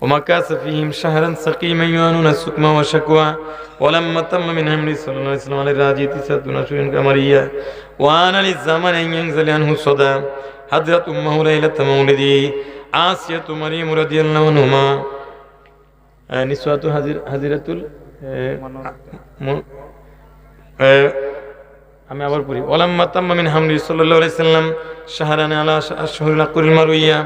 ومكاث فيهم شهرا سقيما يوانون السكمى وشكوى ولما تم من حمل صلى الله عليه وسلم على الراجي تسعة نشر قمرية وآن للزمن أن ينزل عنه الصدى حضرت أمه ليلة مولده آسية مريم رضي الله عنهما آه، نسوة حزر- حزرة ال آه، م- آه، আমি আবার পড়ি ওলাম্মা তাম্মা মিন হামলি সাল্লাল্লাহু আলাইহি সাল্লাম শাহরান আলা আশহুরিল আকুরিল মারুইয়া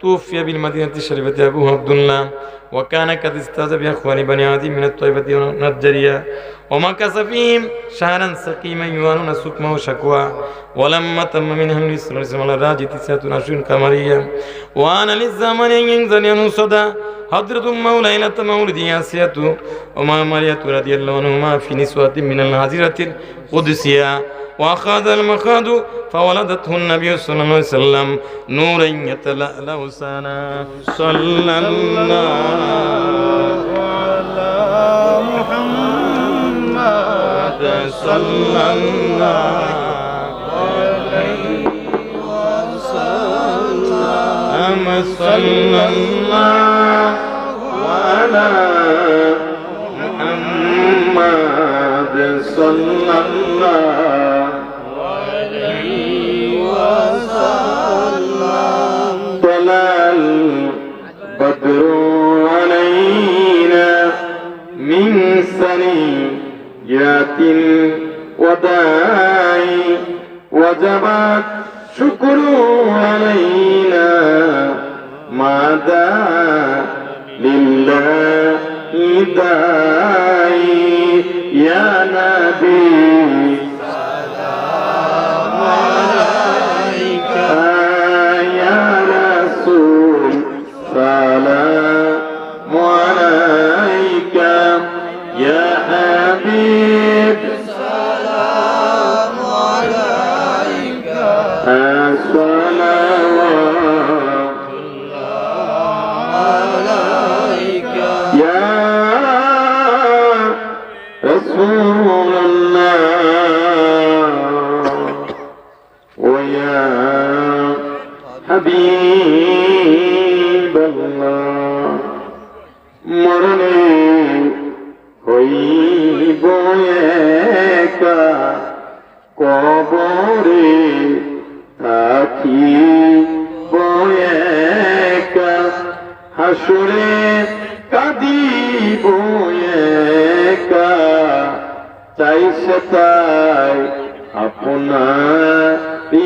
توفي بالمدينة الشريفة أبوه عبد الله وكان قد استاذ بأخوان بني عدي من الطيبة والنجرية ومكث فيهم شهرا سقيما يوانون سكمه وشكوى ولما تم من حمل صلى الله عليه وسلم على راجي تسعة أشهر قمرية وأنا للزمن أن ينزل عنه صدى حضرة أمه ليلة مولد ياسية وما مرية رضي الله عنهما في نسوة من الهزيرة القدسية وأخذ المخاض فولدته النبي صلى الله عليه وسلم نورا يتلألأ سنا. صلى الله على محمد. صلى الله أما صلى الله على محمد. صلى الله الوداع وجبت شكر علينا ماذا لله داعي يا نبي হাবিব মরণে হইব একা কবরে থাকি একা হাসুরে কাঁদিব একা চাই সেটাই अपना पी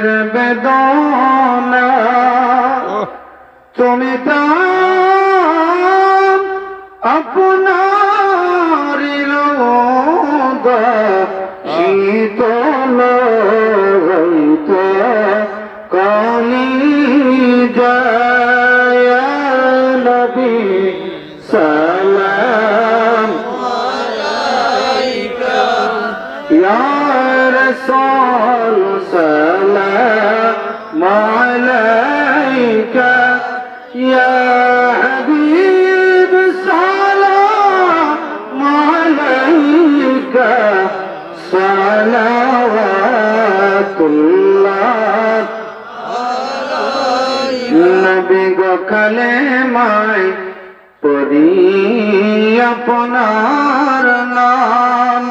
মনের বেদনা। তুমি তাম আপনার শীতল কলি নবী সালাম يا رسول سلام عليك يا حبيب سلام عليك صلوات الله নবী গো কালেমায় পড়ি আপনার নাম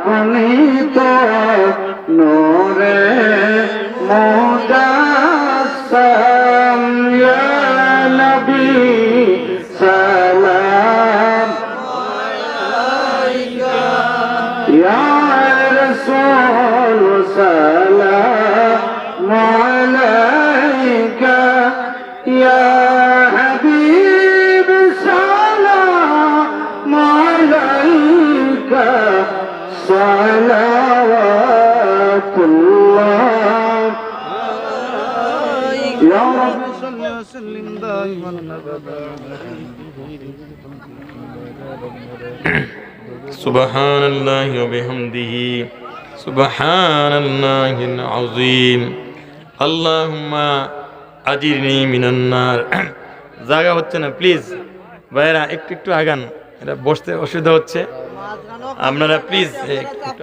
আপনি তো নূরে মুদাসসাম ইয়া নবী সালাম। আলাইকা ইয়া রাসূল সালাম আলাইকা ইয়া হাবিব صلوات الله يا رب صل وسلم دائما ابدا سبحان الله وبحمده سبحان الله العظيم اللهم أجرني من النار জায়গা হচ্ছে না প্লিজ ভাইরা একটু একটু আগান এটা বসতে অসুবিধা হচ্ছে। আপনারা প্লিজ